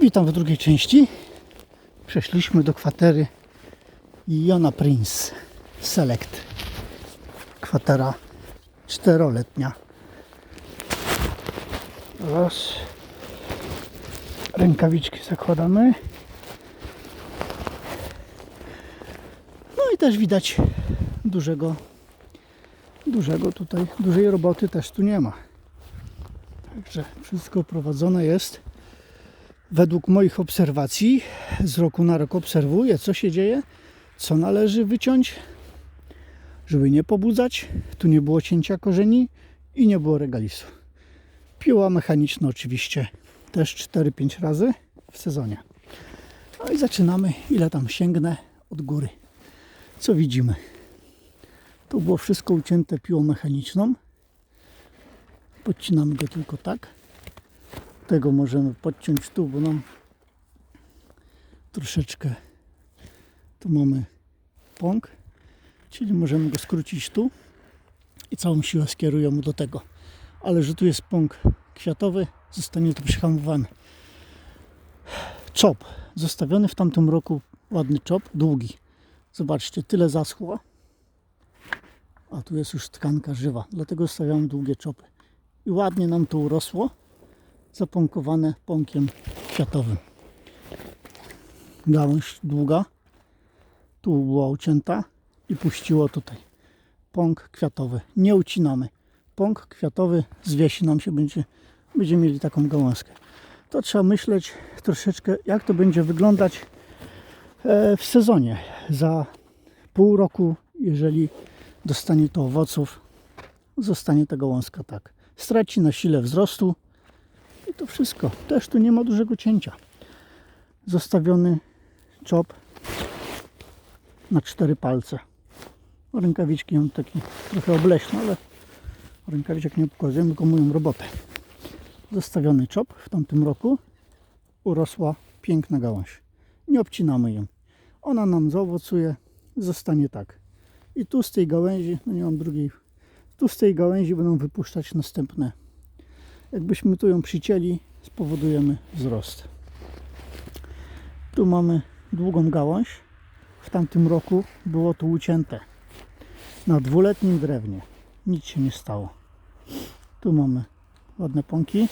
Witam w drugiej części. Przeszliśmy do kwatery Jona Prince Select. Kwatera czteroletnia. Raz. Rękawiczki zakładamy. No i też widać dużego, dużego tutaj, dużej roboty też tu nie ma. Także wszystko prowadzone jest według moich obserwacji. Z roku na rok obserwuję, co się dzieje, co należy wyciąć, żeby nie pobudzać. Tu nie było cięcia korzeni i nie było regalisu. Piła mechaniczna oczywiście też 4-5 razy w sezonie. No i zaczynamy, ile tam sięgnę od góry. Co widzimy? Tu było wszystko ucięte piłą mechaniczną. Podcinamy go tylko tak. Tego możemy podciąć tu, bo nam troszeczkę tu mamy pąk, czyli możemy go skrócić tu i całą siłę skierujemy do tego. Ale że tu jest pąk kwiatowy, zostanie to przyhamowane. Czop. Zostawiony w tamtym roku ładny czop, długi. Zobaczcie, tyle zaschło. A tu jest już tkanka żywa, dlatego stawiamy długie czopy. I ładnie nam to urosło, zapąkowane pąkiem kwiatowym. Gałąź długa, tu była ucięta i puściło tutaj. Pąk kwiatowy, nie ucinamy. Pąk kwiatowy zwiesi nam się, będzie, będziemy mieli taką gałązkę. To trzeba myśleć troszeczkę, jak to będzie wyglądać e, w sezonie. Za pół roku, jeżeli dostanie to owoców, zostanie ta gałązka tak. Straci na sile wzrostu to wszystko. Też tu nie ma dużego cięcia. Zostawiony czop na cztery palce. Rękawiczki mam taki trochę obleśne, ale rękawiczek nie pokazuję, tylko moją robotę. Zostawiony czop w tamtym roku urosła piękna gałąź. Nie obcinamy ją. Ona nam zaowocuje, zostanie tak. I tu z tej gałęzi, no nie mam drugiej, tu z tej gałęzi będą wypuszczać następne. Jakbyśmy tu ją przycięli, spowodujemy wzrost. Tu mamy długą gałąź. W tamtym roku było to ucięte na dwuletnim drewnie. Nic się nie stało. Tu mamy ładne pąki.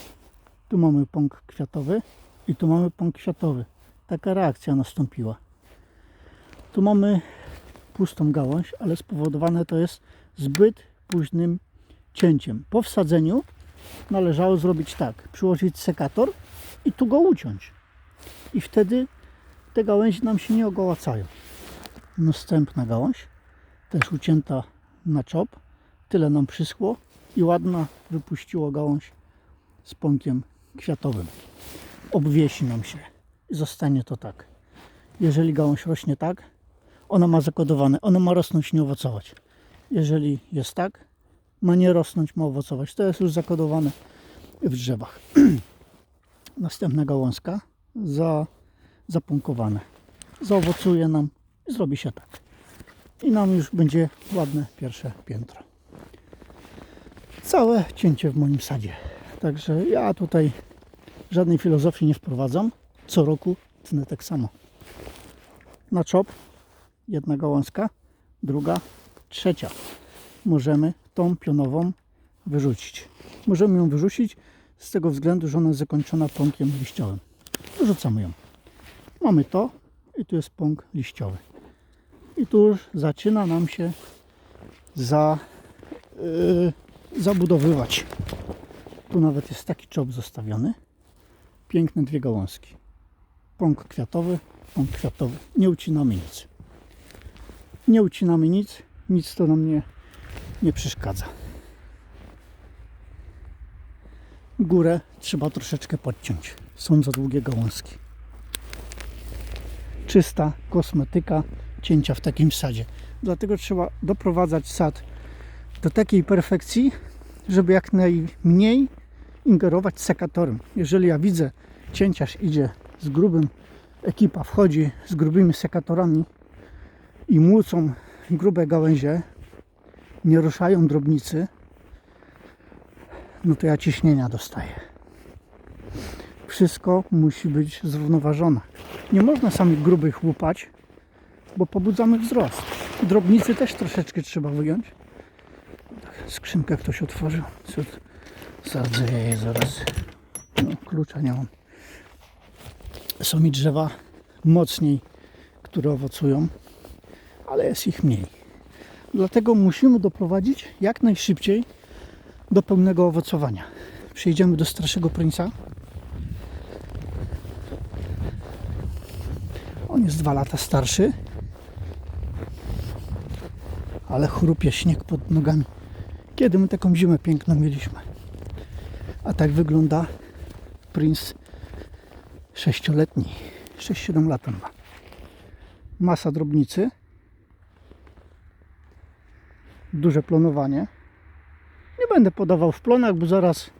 Tu mamy pąk kwiatowy i tu mamy pąk kwiatowy. Taka reakcja nastąpiła. Tu mamy pustą gałąź, ale spowodowane to jest zbyt późnym cięciem. Po wsadzeniu należało zrobić tak, przyłożyć sekator i tu go uciąć. I wtedy te gałęzie nam się nie ogołacają. Następna gałąź, też ucięta na czop, tyle nam przyschło i ładna wypuściło gałąź z pąkiem kwiatowym. Obwiesi nam się i zostanie to tak. Jeżeli gałąź rośnie tak, ona ma zakodowane, ona ma rosnąć, nie owocować. Jeżeli jest tak, ma nie rosnąć, ma owocować. To jest już zakodowane w drzewach. Następna gałązka za, zapąkowane. Zaowocuje nam i zrobi się tak. I nam już będzie ładne pierwsze piętro. Całe cięcie w moim sadzie. Także ja tutaj żadnej filozofii nie wprowadzam. Co roku tnę tak samo. Na czop jedna gałązka, druga, trzecia. Możemy tą pionową wyrzucić. Możemy ją wyrzucić z tego względu, że ona jest zakończona pąkiem liściowym. Wyrzucamy ją. Mamy to i tu jest pąk liściowy. I tu już zaczyna nam się za, yy, zabudowywać. Tu nawet jest taki czop zostawiony. Piękne dwie gałązki. Pąk kwiatowy, pąk kwiatowy. Nie ucinamy nic. Nie ucinamy nic, nic to nam nie, nie przeszkadza. Górę trzeba troszeczkę podciąć. Są za długie gałązki. Czysta kosmetyka cięcia w takim sadzie. Dlatego trzeba doprowadzać sad do takiej perfekcji, żeby jak najmniej ingerować sekatorem. Jeżeli ja widzę, cięciarz idzie z grubym, ekipa wchodzi z grubymi sekatorami i młócą grube gałęzie, nie ruszają drobnicy, no to ja ciśnienia dostaję. wszystko musi być zrównoważone. Nie można samych grubych łupać, bo pobudzamy wzrost. Drobnicy też troszeczkę trzeba wyjąć. Skrzynkę ktoś otworzył. Sadzę jej zaraz. No, klucza nie mam. Są mi drzewa mocniej, które owocują, ale jest ich mniej. Dlatego musimy doprowadzić jak najszybciej do pełnego owocowania. Przejdziemy do starszego princa. On jest dwa lata starszy, ale chrupie śnieg pod nogami. Kiedy my taką zimę piękną mieliśmy? A tak wygląda princ sześcioletni. 6-7 lat ma. Masa drobnicy. Duże plonowanie. Nie będę podawał w plonach, bo zaraz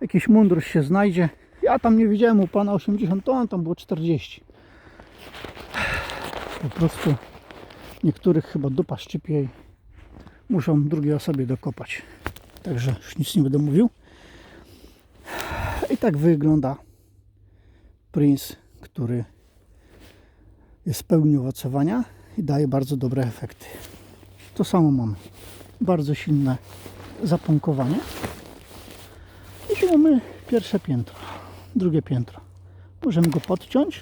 jakiś mundur się znajdzie. Ja tam nie widziałem u pana 80 ton, tam było 40. Po prostu niektórych chyba dupa szczypie i muszą drugiej osobie dokopać. Także już nic nie będę mówił. I tak wygląda Prince, który jest w pełni owocowania i daje bardzo dobre efekty. To samo mam. Bardzo silne zapąkowanie. I tu mamy pierwsze piętro, drugie piętro. Możemy go podciąć.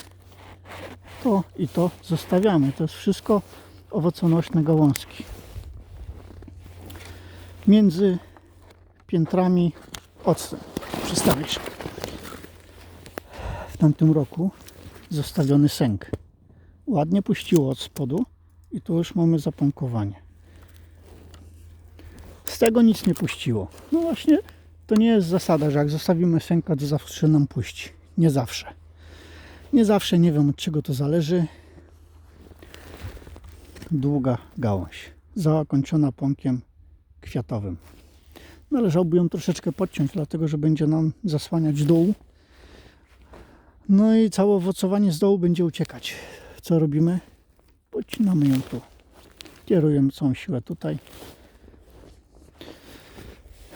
To i to zostawiamy. To jest wszystko owoconośne gałązki. Między piętrami odstęp. Przystawisz. W tamtym roku zostawiony sęk. Ładnie puściło od spodu i tu już mamy zapąkowanie. Z tego nic nie puściło. No właśnie, to nie jest zasada, że jak zostawimy sęka, to zawsze nam puści. Nie zawsze. Nie zawsze, nie wiem od czego to zależy. Długa gałąź, zakończona pąkiem kwiatowym. Należałoby ją troszeczkę podciąć, dlatego że będzie nam zasłaniać dół. No i całe owocowanie z dołu będzie uciekać. Co robimy? Podcinamy ją tu. Kierujemy całą siłę tutaj.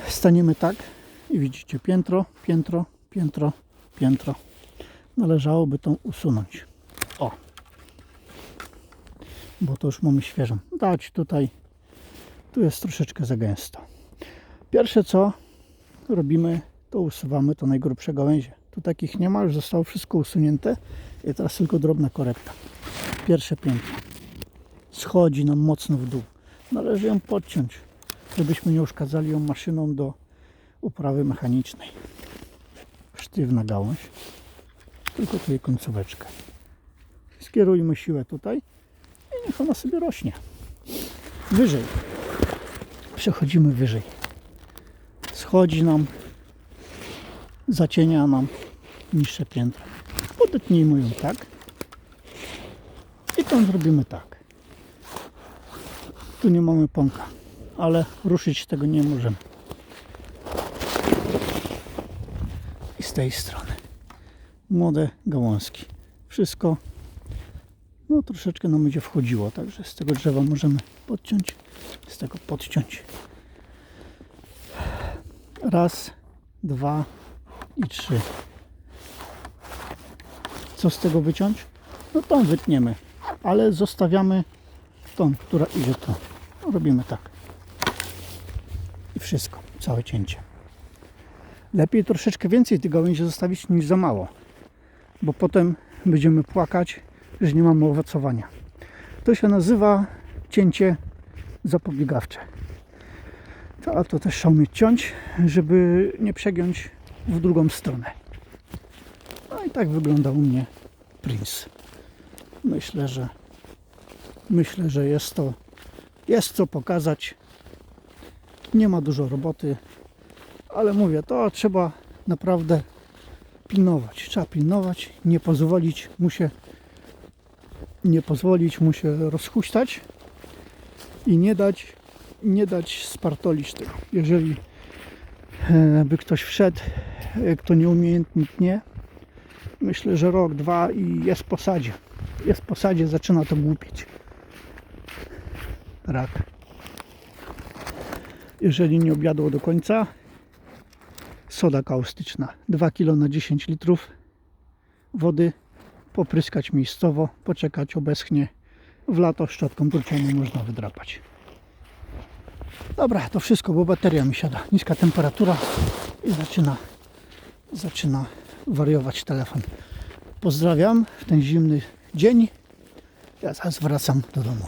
Staniemy tak i widzicie piętro, piętro, piętro, piętro. Należałoby tą usunąć. O! Bo to już mamy świeżą. Dać tutaj. Tu jest troszeczkę za gęsto. Pierwsze co robimy, to usuwamy to najgrubsze gałęzie. Tu takich nie ma, już zostało wszystko usunięte. I teraz tylko drobna korekta. Pierwsze piętro. Schodzi nam mocno w dół. Należy ją podciąć, żebyśmy nie uszkadzali ją maszyną do uprawy mechanicznej. Sztywna gałąź. Tylko tu jej końcóweczkę. Skierujmy siłę tutaj i niech ona sobie rośnie. Wyżej. Przechodzimy wyżej schodzi nam, zacienia nam niższe piętro. Podetnijmy ją tak i tam zrobimy tak. Tu nie mamy pąka, ale ruszyć tego nie możemy. I z tej strony młode gałązki. Wszystko no troszeczkę nam będzie wchodziło, także z tego drzewa możemy podciąć, z tego podciąć. Raz, dwa i trzy. Co z tego wyciąć? No tą wytniemy, ale zostawiamy tą, która idzie tu. Robimy tak. Całe cięcie. Lepiej troszeczkę więcej tych gałęzi zostawić niż za mało, bo potem będziemy płakać, że nie mamy owocowania. To się nazywa cięcie zapobiegawcze. To, a to też trzeba umieć ciąć, żeby nie przegiąć w drugą stronę. No i tak wygląda u mnie Prince. Myślę, że myślę, że jest to jest co pokazać. Nie ma dużo roboty, ale mówię, to trzeba naprawdę pilnować. Trzeba pilnować, nie pozwolić mu się nie pozwolić mu się rozhuśtać i nie dać nie dać spartolić tego. Jeżeli e, by ktoś wszedł, e, kto nieumiejętnie tnie, myślę, że rok, dwa i jest w posadzie. Jest w posadzie, zaczyna to głupieć. Rak. Jeżeli nie objadło do końca, soda kaustyczna 2 kg na 10 litrów wody, popryskać miejscowo, poczekać obeschnie. W lato szczotką turcianą można wydrapać. Dobra, to wszystko, bo bateria mi siada. Niska temperatura i zaczyna, zaczyna wariować telefon. Pozdrawiam w ten zimny dzień. Ja zaraz wracam do domu.